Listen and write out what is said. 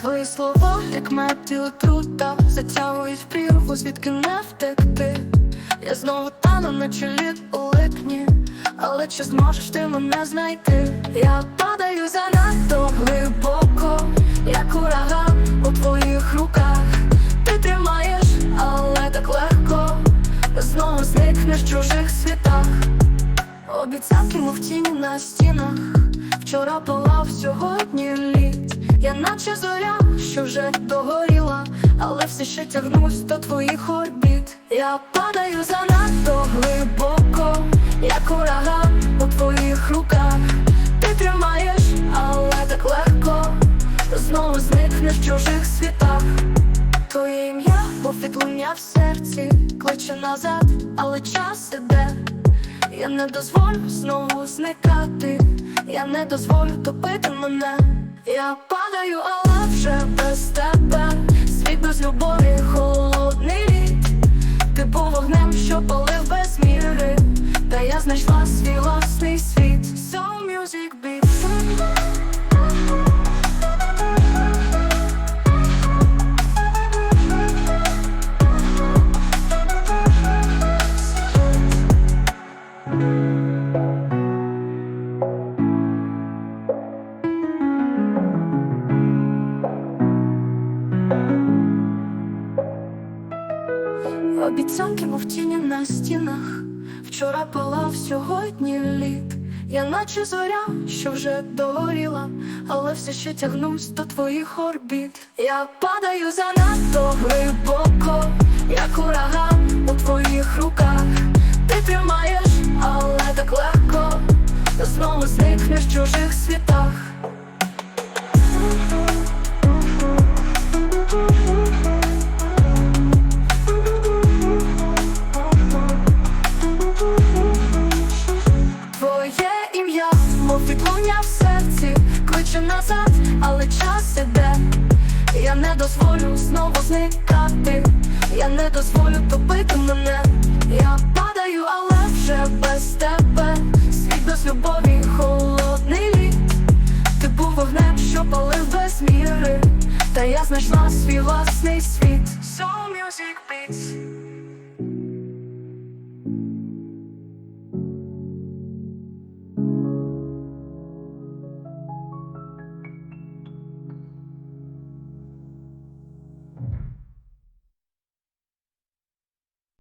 Твої слова, як мед і отрута Затягують в прірву, звідки не втекти. Я знову тану на чолі у липні Але чи зможеш ти мене знайти? Я падаю занадто глибоко, як ураган у твоїх руках. Ти тримаєш, але так легко Знову зникнеш в чужих світах. Обіцянки, мов тіні на стінах. Вчора палав, сьогодні лід Наче зоря, що вже догоріла Але все ще тягнусь до твоїх орбіт. Я падаю занадто глибоко, як ураган у твоїх руках. Ти тримаєш, але так легко Знову зникнеш в чужих світах. Твоє ім'я, мов відлуння в серці Кличе назад, але час іде. Я не дозволю знову зникати, я не дозволю топити мене. Я падаю, але вже без тебе. Світ без любові, холодний лід. Ти був вогнем, що палив без міри. Та я знайшла свій власний світ. So music Обіцянки, мов на стінах. Вчора палав, сьогодні лід. Я наче зоря, що вже догоріла, але все ще тягнусь до твоїх орбіт. Я падаю занадто глибоко, як ураган у твоїх руках. Ти тримаєш, відлуння в серці, кличе назад, але час іде. Я не дозволю знову зникати, я не дозволю топити мене. Я падаю, але вже без тебе. Світ без любові, холодний лід. Ти був вогнем, що палив без міри. Та я знайшла свій власний світ. So music beats